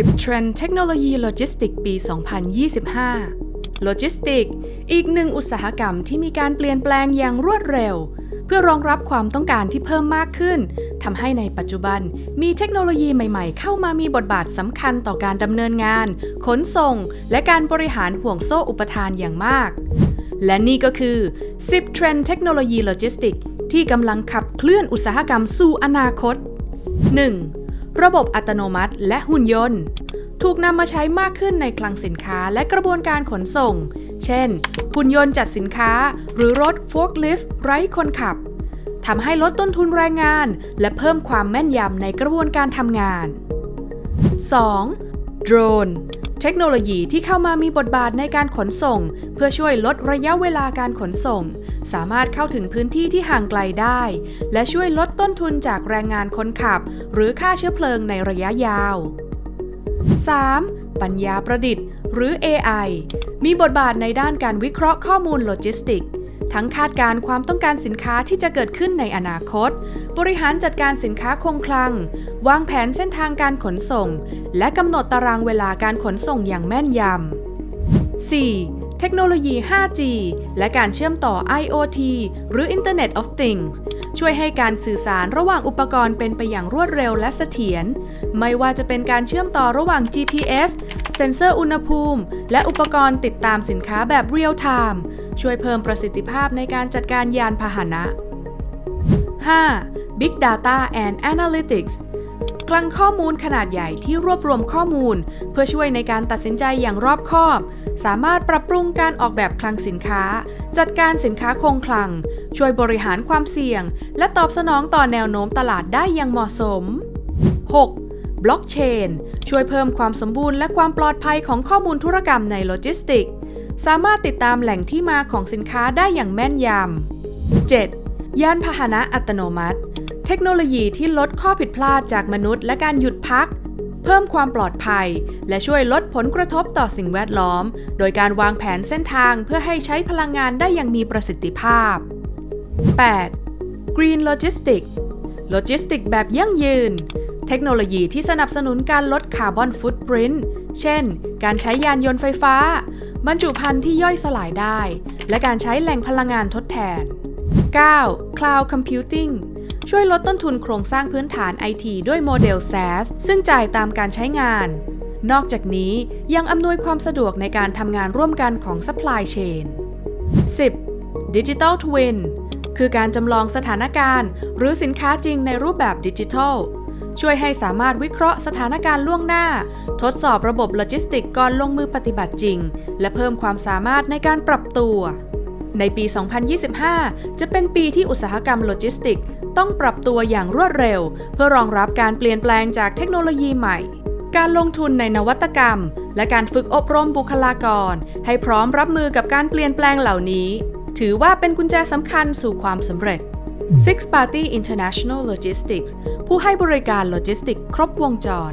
10 เทรนด์เทคโนโลยีโลจิสติกปี 2025 โลจิสติก อีกหนึ่งอุตสาหกรรมที่มีการเปลี่ยนแปลงอย่างรวดเร็ว เพื่อรองรับความต้องการที่เพิ่มมากขึ้น ทำให้ในปัจจุบันมีเทคโนโลยีใหม่ ๆ เข้ามามีบทบาทสำคัญต่อการดำเนินงาน ขนส่ง และการบริหารห่วงโซ่อุปทานอย่างมาก และนี่ก็คือ 10 เทรนด์เทคโนโลยีโลจิสติกที่กำลังขับเคลื่อนอุตสาหกรรมสู่อนาคต 1. ระบบอัตโนมัติ และหุ่นยนต์ ถูกนำมาใช้มากขึ้นในคลังสินค้าและกระบวนการขนส่ง เช่น หุ่นยนต์จัดสินค้า หรือรถโฟล์คลิฟต์ไร้คนขับทำให้ลดต้นทุนแรงงาน และเพิ่มความแม่นยำในกระบวนการทำงาน 2. โดรน เทคโนโลยีที่เข้ามามีบทบาทในการขนส่ง เพื่อช่วยลดระยะเวลาการขนส่ง สามารถเข้าถึงพื้นที่ที่ห่างไกลได้ และช่วยลดต้นทุนจากแรงงานคนขับ หรือค่าเชื้อเพลิงในระยะยาว 3. ปัญญาประดิษฐ์ หรือ AI มีบทบาทในด้านการวิเคราะห์ข้อมูลโลจิสติก ทั้งคาดการณ์ความต้องการสินค้าที่จะเกิดขึ้นในอนาคต บริหารจัดการสินค้าคงคลัง วางแผนเส้นทางการขนส่ง และกำหนดตารางเวลาการขนส่งอย่างแม่นยำ 4. เทคโนโลยี 5G และการเชื่อมต่อ IoT หรือ Internet of Things ช่วยให้การสื่อสารระหว่างอุปกรณ์เป็นไปอย่างรวดเร็วและเสถียร ไม่ว่าจะเป็นการเชื่อมต่อระหว่าง GPS เซ็นเซอร์อุณหภูมิ และอุปกรณ์ติดตามสินค้าแบบเรียลไทม์ช่วยเพิ่มประสิทธิภาพในการจัดการยานพาหนะ 5. Big Data and Analytics คลังข้อมูลขนาดใหญ่ที่รวบรวมข้อมูล เพื่อช่วยในการตัดสินใจอย่างรอบคอบ สามารถปรับปรุงการออกแบบคลังสินค้า จัดการสินค้าคงคลัง ช่วยบริหารความเสี่ยง และตอบสนองต่อแนวโน้มตลาดได้อย่างเหมาะสม 6. บล็อกเชนช่วยเพิ่มความสมบูรณ์และความปลอดภัยของข้อมูลธุรกรรมในโลจิสติก สามารถติดตามแหล่งที่มาของสินค้าได้อย่างแม่นยำ 7. ยานพาหนะอัตโนมัติ เทคโนโลยีที่ลดข้อผิดพลาดจากมนุษย์และการหยุดพัก เพิ่มความปลอดภัย และช่วยลดผลกระทบต่อสิ่งแวดล้อม โดยการวางแผนเส้นทางเพื่อให้ใช้พลังงานได้อย่างมีประสิทธิภาพ 8. Green Logistics โลจิสติกแบบยั่งยืน เทคโนโลยีที่สนับสนุนการลดคาร์บอนฟุตปรินต์เช่น การใช้ยานยนต์ไฟฟ้า บรรจุภัณฑ์ที่ย่อยสลายได้ และการใช้แหล่งพลังงานทดแทน 9. Cloud Computing ช่วยลดต้นทุนโครงสร้างพื้นฐาน IT ด้วยโมเดล SaaS ซึ่งจ่ายตามการใช้งาน นอกจากนี้ยังอำนวยความสะดวกในการทำงานร่วมกันของ Supply Chain 10. Digital Twin คือการจำลองสถานการณ์ หรือสินค้าจริงในรูปแบบดิจิทัล ช่วยให้สามารถวิเคราะห์สถานการณ์ล่วงหน้า ทดสอบระบบโลจิสติกก่อนลงมือปฏิบัติจริง และเพิ่มความสามารถในการปรับตัว ในปี 2025 จะเป็นปีที่อุตสาหกรรมโลจิสติก ต้องปรับตัวอย่างรวดเร็ว เพื่อรองรับการเปลี่ยนแปลงจากเทคโนโลยีใหม่ การลงทุนในนวัตกรรม และการฝึกอบรมบุคลากร ให้พร้อมรับมือกับการเปลี่ยนแปลงเหล่านี้ ถือว่าเป็นกุญแจสำคัญสู่ความสำเร็จ Six Party International Logistics ผู้ให้บริการโลจิสติก ครบวงจร